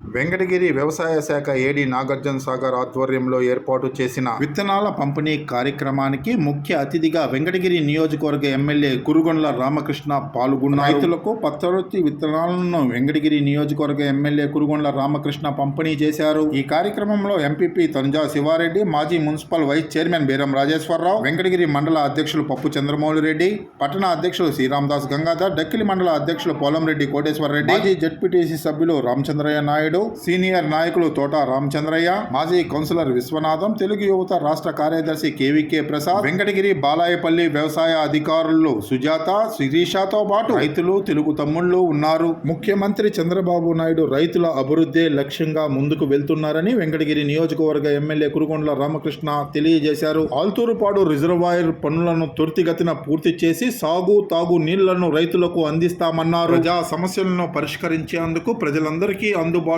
Venkatagiri వ్యవసాయ శాఖ AD Nagarjuna Sagar ఆధ్వర్యంలో ఏర్పాటు చేసిన విత్తనాల పంపిణీ కార్యక్రమానికి ముఖ్య అతిథిగా వెంకటగిరి నియోజకవర్గ ఎమ్మెల్యే కురుగొండ్ల రామకృష్ణ పాల్గొన్న రైతులకు పచ్చరొత్తి విత్తనాలను వెంకటగిరి నియోజకవర్గ ఎమ్మెల్యే కురుగొండ్ల రామకృష్ణ పంపిణీ చేశారు. ఈ కార్యక్రమంలో ఎంపీపీ తనుజా శివారెడ్డి మాజీ municipal vice chairman Beeram Rajeswararao Venkatagiri మండల అధ్యక్షులు పప్పు చంద్రమౌళి రెడ్డి పట్టణ అధ్యక్షులు శ్రీరామదాస్ గంగాధర్ డక్కిలి మండల అధ్యక్షులు పోలంరెడ్డి కోటేశ్వర రెడ్డి మాజీ జడ్పీటీసీ సభ్యులు రామచంద్రయ్య నాయుడు సీనియర్ నాయకులు తోట రామచంద్రయ్య మాజీ కౌన్సిలర్ విశ్వనాథం తెలుగు యువత రాష్ట్ర కార్యదర్శి కేవీకే ప్రసాద్ వెంకటగిరి బాలాయపల్లి వ్యవసాయ అధికారులు సుజాత శిరీషతో పాటు రైతులు తెలుగు తమ్ముళ్ళు ఉన్నారు. ముఖ్యమంత్రి చంద్రబాబు నాయుడు రైతుల అభివృద్ధే లక్ష్యంగా ముందుకు వెళ్తున్నారని వెంకటగిరి నియోజకవర్గ ఎమ్మెల్యే కురుగొండ్ల రామకృష్ణ తెలియజేశారు. ఆల్తూరుపాడు రిజర్వాయర్ పనులను త్వరితగతిన పూర్తి చేసి సాగు తాగు నీళ్ళను రైతులకు అందిస్తామన్నారు. ప్రజా సమస్యలను పరిష్కరించేందుకు ప్రజలందరికీ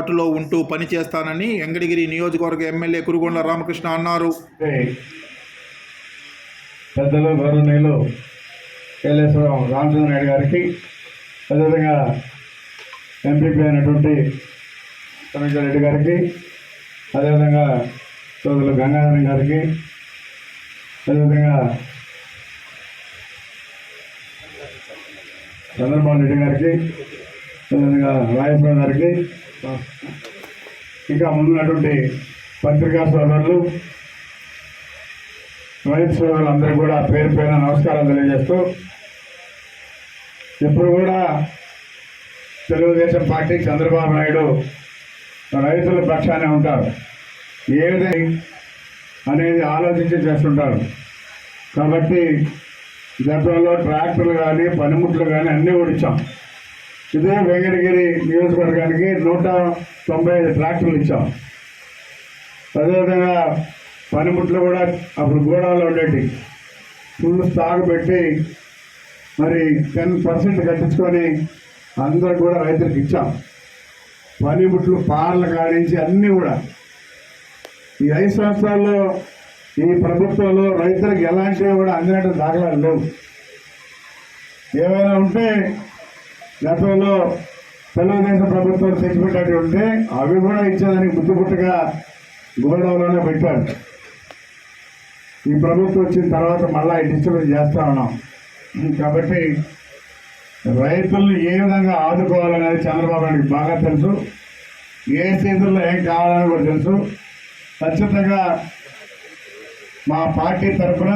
అందుబాటులో ఉంటూ పనిచేస్తానని ఎంగడిగిరి నియోజకవర్గ ఎమ్మెల్యే కురుగొండ రామకృష్ణ అన్నారు. పెద్దలు గౌరవనీయులు కేలేశ్వరం రామచంద్ర నాయుడు గారికి అదేవిధంగా ఎంపీపీ అయినటువంటి సమీక్ష రెడ్డి గారికి అదేవిధంగా సోదరులు గంగాధరం గారికి అదేవిధంగా చంద్రబాబు రెడ్డి గారికి రాజేశ్వరం గారికి ఇంకా ముందున్నటువంటి పత్రికా సోదరులు రైతు సోదరులందరూ కూడా పేరు పైన నమస్కారం తెలియజేస్తూ ఇప్పుడు కూడా తెలుగుదేశం పార్టీ చంద్రబాబు నాయుడు రైతుల పక్షానే ఉంటారు. ఏ విధంగా అనేది ఆలోచించి చేస్తుంటారు. కాబట్టి గతంలో ట్రాక్టర్లు కానీ పనిముట్లు కానీ అన్నీ ఓడించాం ఇదే వెంకటగిరి నియోజకవర్గానికి నూట తొంభై ఐదు ట్రాక్టర్లు ఇచ్చాం. అదేవిధంగా పనిముట్లు కూడా అప్పుడు గోడాలో ఉండేటి. ఫుల్ స్టాక్ పెట్టి మరి టెన్ పర్సెంట్ కట్టించుకొని అందరికి కూడా రైతులకు ఇచ్చాం. పనిముట్లు పార్ల కాడించి అన్నీ కూడా. ఈ ఐదు సంవత్సరాల్లో ఈ ప్రభుత్వంలో రైతులకు ఎలాంటివి కూడా అందినట్టు దాఖలాలు లేవు. ఏమైనా ఉంటే గతంలో తెలుగుదేశం ప్రభుత్వం తెచ్చిపెట్టేవి ఉంటే అవి కూడా ఇచ్చేదానికి బుద్ధిపుట్టుగా గోడౌన్లోనే పెట్టారు. ఈ ప్రభుత్వం వచ్చిన తర్వాత మళ్ళీ డిస్టర్బెన్స్ చేస్తా ఉన్నాం. కాబట్టి రైతులను ఏ విధంగా ఆదుకోవాలనేది చంద్రబాబు నాయుడికి బాగా తెలుసు. ఏ సీజన్లో ఏం కావాలని కూడా తెలుసు. ఖచ్చితంగా మా పార్టీ తరఫున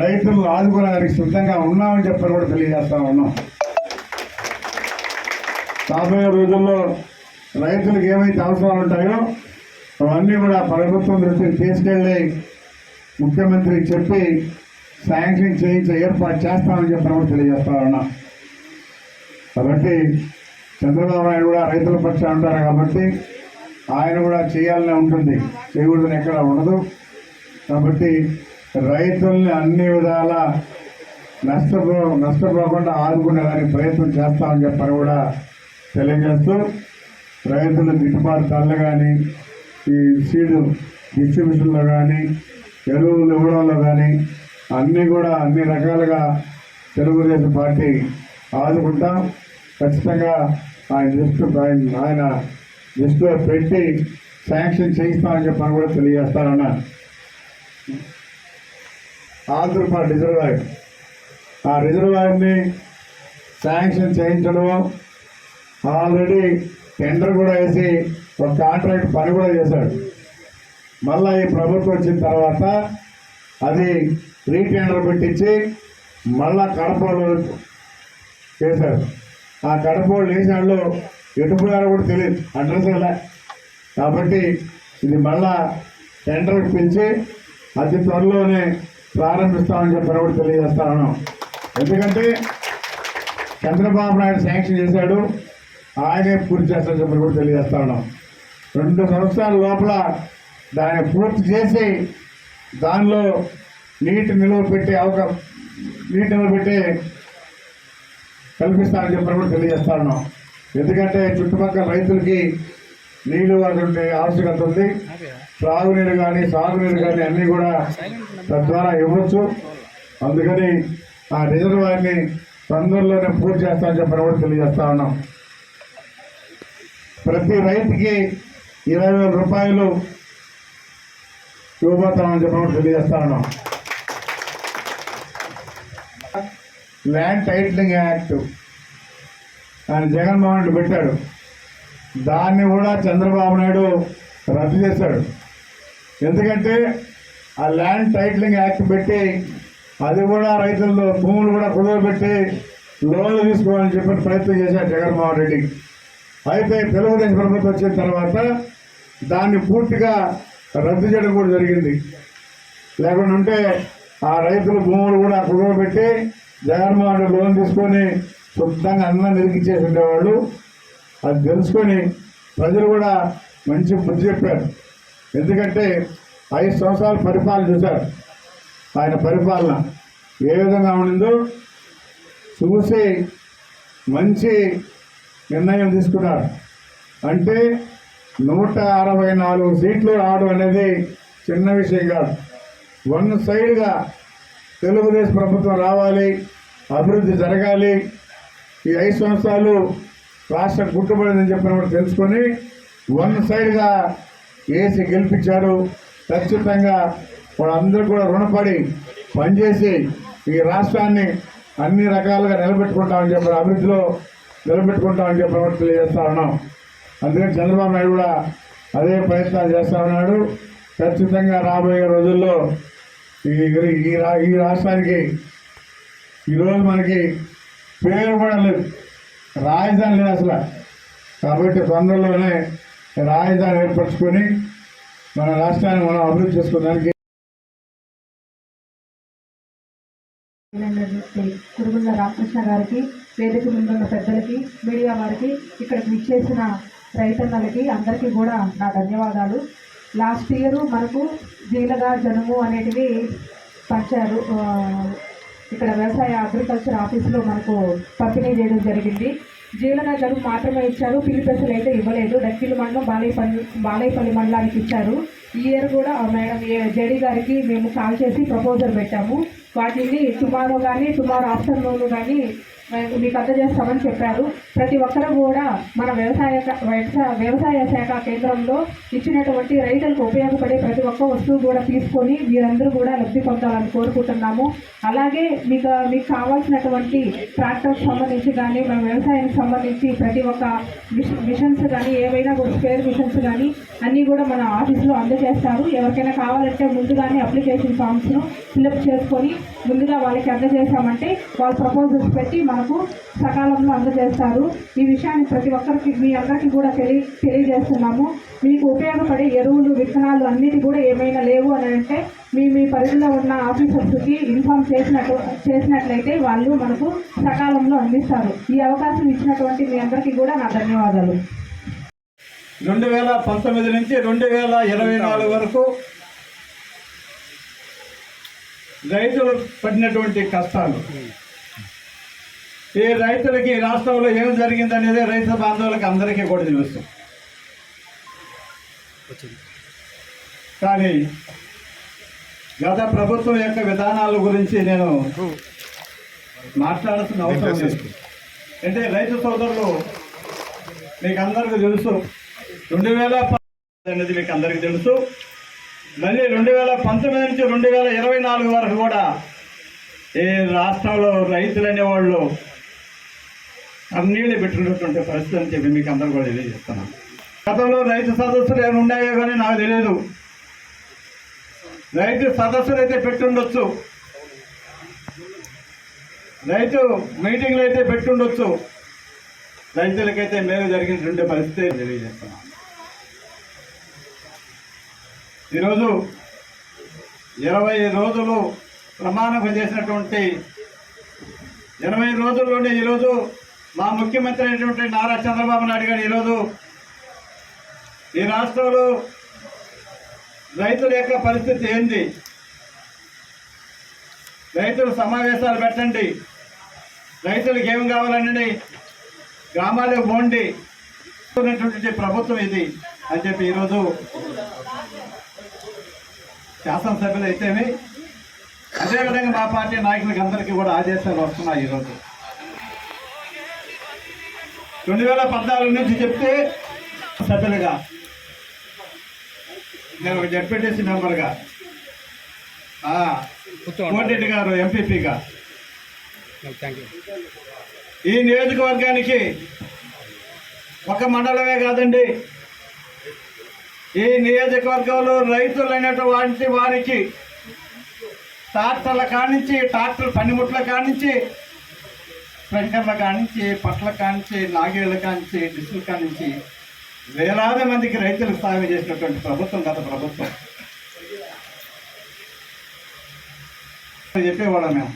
రైతులను ఆదుకోవడానికి సిద్ధంగా ఉన్నామని చెప్పని కూడా తెలియజేస్తా ఉన్నాం. రాబోయే రోజుల్లో రైతులకు ఏమైతే అవసరాలు ఉంటాయో అవన్నీ కూడా ప్రభుత్వం దృష్టికి తీసుకెళ్ళి ముఖ్యమంత్రికి చెప్పి శాంక్షన్ చేయించే ఏర్పాటు చేస్తామని చెప్పిన కూడా తెలియజేస్తా ఉన్నా. కాబట్టి చంద్రబాబు నాయుడు కూడా రైతుల పక్షాన ఉంటారు కాబట్టి ఆయన కూడా చేయాలనే ఉంటుంది. చేయకూడదని ఎక్కడ ఉండదు. కాబట్టి రైతుల్ని అన్ని విధాల నష్టపో నష్టపోకుండా ఆదుకునేదానికి ప్రయత్నం చేస్తామని చెప్పని కూడా తెలియజేస్తూ రైతుల గిట్టుబాటు ధరలు కానీ ఈ సీడ్ డిస్ట్రిబ్యూషన్లో కానీ ఎరువులు ఇవ్వడంలో కానీ అన్నీ కూడా అన్ని రకాలుగా తెలుగుదేశం పార్టీ ఆదుకుంటాం ఖచ్చితంగా ఆయన దృష్టి ఆయన ఆయన దృష్టిలో పెట్టి శాంక్షన్ చేయిస్తామని చెప్పని కూడా తెలియజేస్తానన్నా. ఆంధ్రప్రదేశ్ రిజర్వాయర్. ఆ రిజర్వాయర్ని శాంక్షన్ చేయించడం ఆల్రెడీ టెండర్ కూడా వేసి ఒక కాంట్రాక్ట్ పని కూడా చేశాడు. మళ్ళా ఈ ప్రభుత్వం వచ్చిన తర్వాత అది రీటెండర్ పెట్టించి మళ్ళా కడపలో చేశారు ఆ కడపలో వేసినాళ్ళు ఎటుపోయారో కూడా తెలియదు అడ్రస్ ఎలా. కాబట్టి ఇది మళ్ళా టెండర్ పిలిచి అతి త్వరలోనే ప్రారంభిస్తామని చెప్పని కూడా తెలియజేస్తాను ఎందుకంటే చంద్రబాబు నాయుడు శాంక్షన్ చేశాడు. ఆయనే పూర్తి చేస్తాడని చెప్పని కూడా తెలియజేస్తా ఉన్నాం. రెండు సంవత్సరాల లోపల దాన్ని పూర్తి చేసి దానిలో నీటి నిల్వ పెట్టే అవకాశం నీటి నిల్వ పెట్టే కల్పిస్తానని చెప్పని కూడా తెలియజేస్తా ఉన్నాం. ఎందుకంటే చుట్టుపక్కల రైతులకి నీళ్ళు ఉండే ఆవశ్యకత ఉంది. త్రాగునీరు కానీ సాగునీరు కానీ అన్నీ కూడా తద్వారా ఇవ్వచ్చు. అందుకని ఆ రిజర్వాయర్ని తొందరలోనే పూర్తి చేస్తామని చెప్పని కూడా తెలియజేస్తా ఉన్నాం. ప్రతి రైతుకి ఇరవై వేల రూపాయలు ఇవ్వబోతామని చెప్పి తెలియజేస్తా ఉన్నాం ల్యాండ్ టైటిలింగ్ యాక్ట్ ఆయన జగన్మోహన్ రెడ్డి పెట్టాడు. దాన్ని కూడా చంద్రబాబు నాయుడు రద్దు చేశాడు. ఎందుకంటే ఆ ల్యాండ్ టైటిలింగ్ యాక్ట్ పెట్టి అది కూడా రైతుల్లో భూములు కూడా కుదవబెట్టి లోన్లు తీసుకోవాలని చెప్పి ప్రయత్నం చేశాడు జగన్మోహన్ రెడ్డి. అయితే తెలుగుదేశం ప్రభుత్వం వచ్చిన తర్వాత దాన్ని పూర్తిగా రద్దు చేయడం కూడా జరిగింది. లేకుండా ఉంటే ఆ రైతుల భూములు కూడా కుదవబెట్టి జగన్మోహన్ లోన్ తీసుకొని శుద్ధంగా అన్నం నిరికిచ్చేసి ఉండేవాళ్ళు. అది తెలుసుకొని ప్రజలు కూడా మంచి బుద్ధి చెప్పారు. ఎందుకంటే ఐదు సంవత్సరాలు పరిపాలన చూశారు. ఆయన పరిపాలన ఏ విధంగా ఉండిందో చూసి మంచి నిర్ణయం తీసుకున్నారు. అంటే నూట అరవై నాలుగు సీట్లు రావడం అనేది చిన్న విషయం కాదు. వన్ సైడ్గా తెలుగుదేశం ప్రభుత్వం రావాలి అభివృద్ధి జరగాలి ఈ ఐదు సంవత్సరాలు రాష్ట్రం గుట్టుబడిందని చెప్పినప్పుడు తెలుసుకొని వన్ సైడ్గా వేసి గెలిపించాడు. ఖచ్చితంగా వాళ్ళందరూ కూడా రుణపడి పనిచేసి ఈ రాష్ట్రాన్ని అన్ని రకాలుగా నిలబెట్టుకుంటామని చెప్పారు అభివృద్ధిలో నిలబెట్టుకుంటామని చెప్పి కూడా తెలియజేస్తా ఉన్నాం. అందుకని చంద్రబాబు నాయుడు కూడా అదే ప్రయత్నాలు చేస్తా ఉన్నాడు. ఖచ్చితంగా రాబోయే రోజుల్లో ఈ ఈ రా- ఈ రాష్ట్రానికి ఈరోజు మనకి పేరు కూడా లేదు. రాజధాని లేదు అసలు. కాబట్టి తొందరలోనే రాజధాని ఏర్పరచుకొని మన రాష్ట్రాన్ని మనం అభివృద్ధి చేసుకోవడానికి కురుగుండ రామకృష్ణ గారికి వేదిక ముందున్న పెద్దలకి మీడియా వారికి ఇక్కడికి విచ్చేసిన రైతన్నలకి అందరికీ కూడా నా ధన్యవాదాలు. లాస్ట్ ఇయర్ మనకు జీలగా జనుము అనేటివి పంచారు ఇక్కడ వ్యవసాయ అగ్రికల్చర్ ఆఫీస్లో మనకు పంపిణీ చేయడం జరిగింది. జీవనగరు మాత్రమే ఇచ్చారు. పిలిపెసలు అయితే ఇవ్వలేదు. డక్కిలి మండలం బాలయపల్లి బాలయపల్లి మండలానికి ఇచ్చారు. ఈ ఇయర్ కూడా మేడం ఏ- గారికి మేము కాల్ చేసి ప్రపోజల్ పెట్టాము. వాటిని టుమారో కానీ టుమారో ఆఫ్టర్నూన్ కానీ మీకు అందజేస్తామని చెప్పారు. ప్రతి ఒక్కరూ కూడా మన వ్యవసాయ వ్యవసాయ వ్యవసాయ శాఖ కేంద్రంలో ఇచ్చినటువంటి రైతులకు ఉపయోగపడే ప్రతి ఒక్క వస్తువు కూడా తీసుకొని మీరందరూ కూడా లబ్ధి పొందాలని కోరుకుంటున్నాము. అలాగే మీకు మీకు కావాల్సినటువంటి ట్రాక్టర్స్ సంబంధించి కానీ మన వ్యవసాయానికి సంబంధించి ప్రతి ఒక్క మిషన్స్ కానీ ఏవైనా కూడా స్పేర్ మిషన్స్ కానీ అన్నీ కూడా మన ఆఫీస్లో అందజేస్తారు. ఎవరికైనా కావాలంటే ముందుగానే అప్లికేషన్ ఫామ్స్ను ఫిల్అప్ చేసుకొని ముందుగా వాళ్ళకి అందజేసామంటే వాళ్ళ ప్రపోజల్స్ పెట్టి మనకు సకాలంలో అందజేస్తారు. ఈ విషయాన్ని ప్రతి ఒక్కరికి మీ అందరికీ కూడా తెలియ తెలియజేస్తున్నాము. మీకు ఉపయోగపడే ఎరువులు విత్తనాలు అన్నిటి కూడా ఏమైనా లేవు అని అంటే మీ మీ పరిధిలో ఉన్న ఆఫీసర్స్కి ఇన్ఫామ్ చేసినట్టు చేసినట్లయితే వాళ్ళు మనకు సకాలంలో అందిస్తారు. ఈ అవకాశం ఇచ్చినటువంటి మీ అందరికీ కూడా నా ధన్యవాదాలు. రెండు వేల పంతొమ్మిది నుంచి రెండు వేల ఇరవై నాలుగు వరకు రైతులు పడినటువంటి కష్టాలు. ఈ రైతులకి ఈ రాష్ట్రంలో ఏం జరిగిందనేది రైతు బాంధవులకి అందరికీ కూడా తెలుసు కానీ గత ప్రభుత్వం యొక్క విధానాల గురించి నేను మాట్లాడాల్సిన అవసరం లేదు. అంటే రైతు సోదరులు మీకు అందరికీ తెలుసు రెండు వేల అనేది మీకు అందరికీ తెలుసు. మళ్ళీ రెండు వేల పంతొమ్మిది నుంచి రెండు వేల ఇరవై నాలుగు వరకు కూడా ఈ రాష్ట్రంలో రైతులు అనేవాళ్ళు అన్నీళ్ళు పెట్టుకున్నటువంటి పరిస్థితి అని చెప్పి మీకు అందరూ కూడా తెలియజేస్తున్నాను గతంలో రైతు సదస్సులు ఏమైనా ఉన్నాయో కానీ నాకు తెలియదు. రైతు సదస్సులు అయితే పెట్టుండొచ్చు. రైతు మీటింగ్లు అయితే పెట్టుండొచ్చు. రైతులకైతే మేలు జరిగినటువంటి పరిస్థితి తెలియజేస్తున్నాను ఈరోజు ఇరవై రోజులు ప్రమాణం చేసినటువంటి ఇరవై రోజుల్లోనే ఈరోజు మా ముఖ్యమంత్రి అయినటువంటి నారా చంద్రబాబు నాయుడు గారు ఈరోజు ఈ రాష్ట్రంలో రైతుల యొక్క పరిస్థితి ఏంది? రైతులు సమావేశాలు పెట్టండి. రైతులకు ఏం కావాలండి గ్రామాలకు పోండి ఉన్నటువంటి ప్రభుత్వం ఇది అని చెప్పి ఈరోజు శాసనసభ్యులు అయితేమి అదేవిధంగా మా పార్టీ నాయకులకి అందరికీ కూడా ఆదేశాలు వస్తున్నాయి ఈరోజు. రెండు వేల పద్నాలుగు నుంచి చెప్తే సభ్యులుగా. నేను ఒక జడ్పీటీసీ మెంబర్గా. కోటిరెడ్డి గారు ఎంపీపీగా. ఈ నియోజకవర్గానికి ఒక మండలమే కాదండి. ఈ నియోజకవర్గంలో రైతులైనటువంటి వారికి ట్రాక్టర్ల కానించి ట్రాక్టర్ పనిముట్ల కానించి స్ప్రింకర్ల కానించి పట్ల కానించి నాగేళ్ళ కానించి డిస్కుల కానించి వేలాది మందికి రైతులకు సాయం చేసినటువంటి ప్రభుత్వం గత ప్రభుత్వం. చెప్పేవాళ్ళం మేము.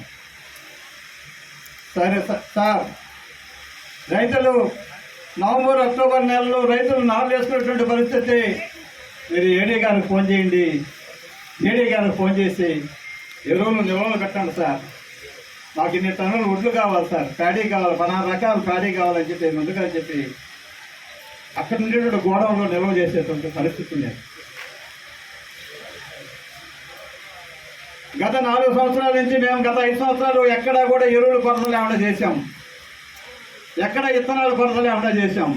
సరే సార్ రైతులు నవంబర్ అక్టోబర్ నెలలో రైతులు నాలుగు వేసుకున్నటువంటి పరిస్థితి. మీరు ఏడీ గారికి ఫోన్ చేయండి. ఏడీ గారికి ఫోన్ చేసి ఎరువులు నిల్వలు పెట్టండి సార్. నాకు ఇన్ని టన్నులు ఒడ్లు కావాలి సార్ ప్యాడీ కావాలి పదహారు రకాల ప్యాడీ కావాలని చెప్పి ముందుగా చెప్పి అక్కడ నుండి గోడౌన్లో నిల్వ చేసేటువంటి పరిస్థితి ఉంది. గత నాలుగు సంవత్సరాల నుంచి మేము గత ఐదు సంవత్సరాలు ఎక్కడా కూడా ఎరువులు కొరత లేకుండా చేశాం. ఎక్కడ ఇత్తనాలు కొరత లేకుండా చేశాం.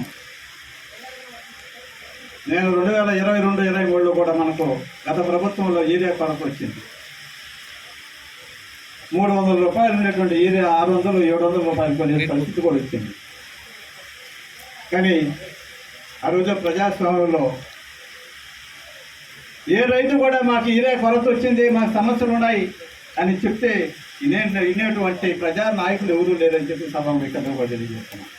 నేను రెండు వేల ఇరవై రెండు ఇరవై మూడులో కూడా మనకు గత ప్రభుత్వంలో ఈరియా కొరత వచ్చింది. మూడు వందల రూపాయలు ఉండేటువంటి ఇది ఆరు వందలు ఏడు వందల రూపాయలు కొనే పరిస్థితి కూడా వచ్చింది కానీ ఆ రోజు ప్రజాస్వామ్యంలో ఏ రైతు కూడా మాకు ఈరే కొరత వచ్చింది మాకు సమస్యలు ఉన్నాయి అని చెప్తే ఇనే ఇనేటువంటి ప్రజా నాయకులు ఎవరూ లేరని చెప్పి సభ ఇక్కడ కూడా తెలియజేస్తున్నాం.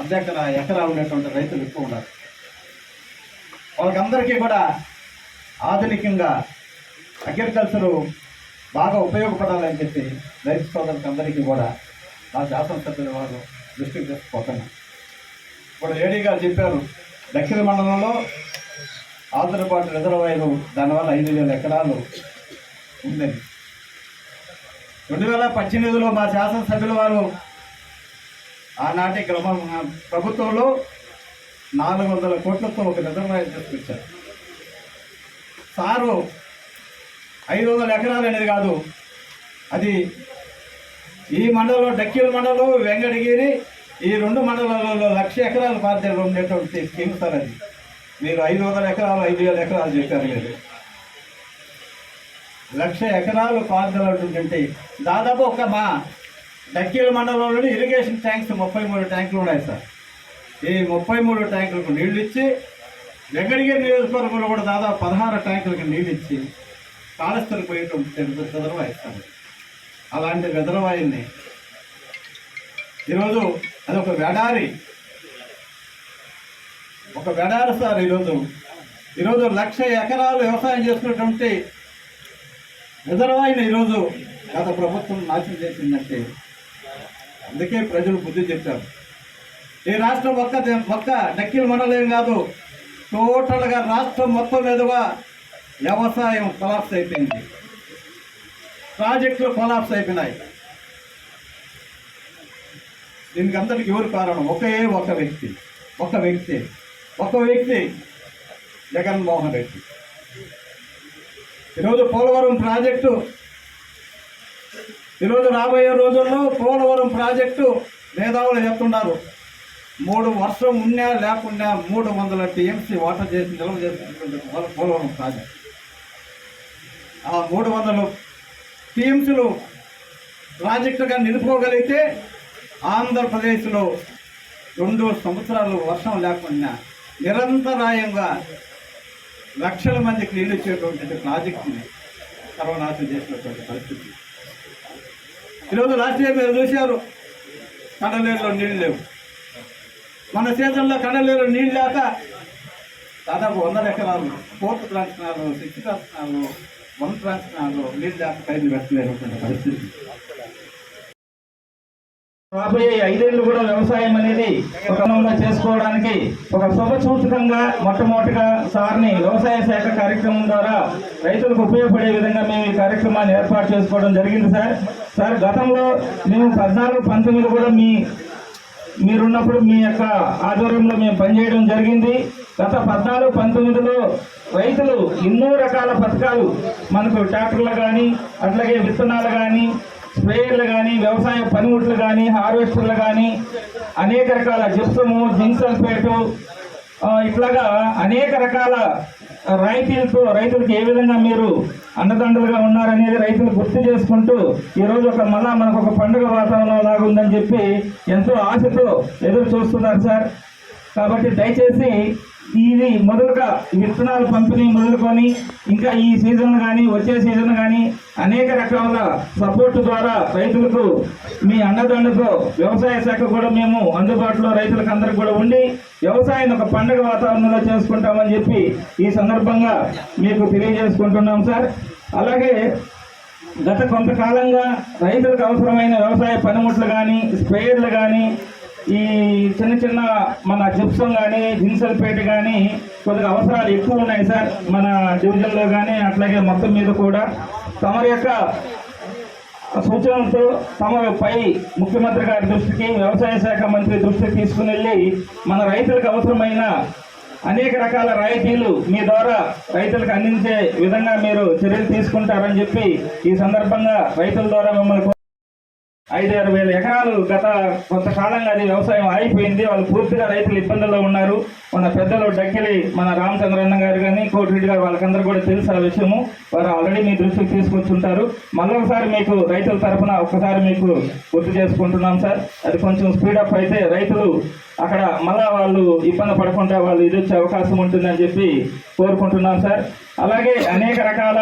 అర్ధెకరా ఎకరా ఉండేటువంటి రైతులు ఎక్కువ ఉన్నారు. వాళ్ళకందరికీ కూడా ఆధునికంగా అగ్రికల్చరు బాగా ఉపయోగపడాలని చెప్పి రైతు సోదరులకు అందరికీ కూడా మా శాసనసభ్యుల వారు దృష్టికి తీసుకుపోతున్నాం. ఇప్పుడు లేడీ గారు చెప్పారు దక్షిణ మండలంలో ఆంధ్రపాటు రిజర్వాయర్ దానివల్ల ఐదు వేల ఎకరాలు ఉందని. రెండు వేల పద్దెనిమిదిలో మా శాసనసభ్యుల వారు ఆనాటి గ్రహ ప్రభుత్వంలో నాలుగు వందల కోట్లతో ఒక రిజర్వాయర్ తీసుకొచ్చారు. సారు ఐదు వందల ఎకరాలు అనేది కాదు. అది ఈ మండలంలో డక్కిల మండలం వెంకటగిరి ఈ రెండు మండలాలలో లక్ష ఎకరాలు పారితే ఉండేటువంటి స్కీమ్ సార్ అది. మీరు ఐదు వందల ఎకరాలు ఐదు వేల ఎకరాలు చెప్పారు మీరు. లక్ష ఎకరాలు పారుదల ఉంటుంటే దాదాపు ఒక మా డక్కీల మండలంలోని ఇరిగేషన్ ట్యాంక్స్ ముప్పై మూడు ట్యాంకులు ఉన్నాయి సార్. ఈ ముప్పై మూడు ట్యాంకులకు నీళ్ళు ఇచ్చి వెంకటగిరి నియోజకవర్గంలో కూడా దాదాపు పదహారు ట్యాంకులకు నీళ్ళు ఇచ్చి కాళస్థలు పోయేటువంటి రిజర్వాయర్ సార్ అలాంటి రిజర్వాయర్ని ఈరోజు అదొక వెడారి. ఒక వెడారి సార్ ఈరోజు. ఈరోజు లక్ష ఎకరాలు వ్యవసాయం చేసుకున్నటువంటి రిజర్వాయర్ని ఈరోజు గత ప్రభుత్వం నాశనం చేసిందంటే అందుకే ప్రజలు బుద్ధి చెప్పారు. ఈ రాష్ట్రం ఒక్క ఒక్క డక్కిల మండలం కాదు. టోటల్గా రాష్ట్రం మొత్తం మీదుగా వ్యవసాయం కొలాప్స్ అయిపోయింది. ప్రాజెక్టులు కొలాప్స్ అయిపోయినాయి. దీనికి అందరికి ఎవరు కారణం? ఒకే ఒక వ్యక్తి. ఒక వ్యక్తి. ఒక వ్యక్తి జగన్మోహన్ రెడ్డి. ఈరోజు పోలవరం ప్రాజెక్టు. ఈరోజు రాబోయే రోజుల్లో పోలవరం ప్రాజెక్టు మేధావులు చెప్తున్నారు మూడు వర్షం ఉన్నా లేకుండా మూడు వందల టీఎంసీ వాటర్ చేసి నిల్వ చేసినటువంటి పోలవరం ప్రాజెక్ట్. ఆ మూడు వందలు టీఎంసీలు ప్రాజెక్టుగా నిలుపుకోగలిగితే ఆంధ్రప్రదేశ్లో రెండు సంవత్సరాలు వర్షం లేకుండా నిరంతరాయంగా లక్షల మందికి నీళ్ళు ఇచ్చేటువంటి ప్రాజెక్టుని సర్వనాశనం చేసినటువంటి పరిస్థితి. ఈరోజు లాస్ట్ ఇయర్ మీరు చూశారు కడలేరులో నీళ్ళు లేవు. మన సీజన్లో కడలేరు నీళ్ళు లేక దాదాపు వందల ఎకరాలు ఫోర్త్ ట్రాన్స్ఫార్మర్లు సిక్స్త్ ట్రాన్స్ఫార్మర్లు వన్ ట్రాన్స్ఫార్మర్లు నీళ్ళు లేక పైన పెట్టలేనటువంటి పరిస్థితి. రాబోయే ఐదేళ్ళు కూడా వ్యవసాయం అనేది ఒక చేసుకోవడానికి ఒక శుభ సూచకంగా మొట్టమొదటిగా సార్ని వ్యవసాయ శాఖ కార్యక్రమం ద్వారా రైతులకు ఉపయోగపడే విధంగా మేము ఈ కార్యక్రమాన్ని ఏర్పాటు చేసుకోవడం జరిగింది సార్. సార్ గతంలో మేము పద్నాలుగు పంతొమ్మిది కూడా మీ మీరున్నప్పుడు మీ యొక్క ఆధ్వర్యంలో మేము పనిచేయడం జరిగింది. గత పద్నాలుగు పంతొమ్మిదిలో రైతులు ఎన్నో రకాల పథకాలు మనకు ట్రాక్టర్లు కానీ అట్లాగే విత్తనాలు కానీ స్ప్రేయర్లు కానీ వ్యవసాయ పనిముట్లు కానీ హార్వెస్టర్లు కానీ అనేక రకాల జిప్సము జింక్ సల్ఫేటు ఇట్లాగా అనేక రకాల రాయితీలతో రైతులకు ఏ విధంగా మీరు అన్నదండలుగా ఉన్నారనేది రైతులు గుర్తు చేసుకుంటూ ఈరోజు ఒక మళ్ళా మనకు ఒక పండుగ వాతావరణం లాగా ఉందని చెప్పి ఎంతో ఆశతో ఎదురు చూస్తున్నారు సార్. కాబట్టి దయచేసి ఇది మొదలుగా విత్తనాలు పంపిణీ మొదలుకొని ఇంకా ఈ సీజన్ కానీ వచ్చే సీజన్ కానీ అనేక రకాల సపోర్ట్ ద్వారా రైతులకు మీ అండదండతో వ్యవసాయ శాఖ కూడా మేము అందుబాటులో రైతులకు అందరికి కూడా ఉండి వ్యవసాయాన్ని ఒక పండుగ వాతావరణంలో చేసుకుంటామని చెప్పి ఈ సందర్భంగా మీకు తెలియజేసుకుంటున్నాం సార్. అలాగే గత కొంతకాలంగా రైతులకు అవసరమైన వ్యవసాయ పనిముట్లు కానీ స్ప్రేయర్లు కానీ ఈ చిన్న చిన్న మన జిప్సం కానీ జిన్సల్పేట కానీ కొద్దిగా అవసరాలు ఎక్కువ ఉన్నాయి సార్ మన డివిజన్లో కానీ అట్లాగే మొత్తం మీద కూడా. తమరి యొక్క సూచనలతో తమ పై ముఖ్యమంత్రి గారి దృష్టికి వ్యవసాయ శాఖ మంత్రి దృష్టికి తీసుకుని వెళ్ళి మన రైతులకు అవసరమైన అనేక రకాల రాయితీలు మీ ద్వారా రైతులకు అందించే విధంగా మీరు చర్యలు తీసుకుంటారని చెప్పి ఈ సందర్భంగా రైతుల ద్వారా మిమ్మల్ని ఐదు ఆరు వేల ఎకరాలు గత కొంతకాలంగా అది వ్యవసాయం ఆగిపోయింది. వాళ్ళు పూర్తిగా రైతులు ఇబ్బందుల్లో ఉన్నారు. మన పెద్దలు డక్కిలి మన రామచంద్రన్న గారు కానీ కోటిరెడ్డి గారు వాళ్ళకందరూ కూడా తెలుసు ఆ విషయము. వారు ఆల్రెడీ మీ దృష్టికి తీసుకొచ్చుంటారు. మళ్ళీ ఒకసారి మీకు రైతుల తరఫున ఒక్కసారి మీకు గుర్తు చేసుకుంటున్నాం సార్. అది కొంచెం స్పీడప్ అయితే రైతులు అక్కడ మళ్ళా వాళ్ళు ఇబ్బంది పడకుండా వాళ్ళు ఇది వచ్చే అవకాశం ఉంటుందని చెప్పి కోరుకుంటున్నాం సార్. అలాగే అనేక రకాల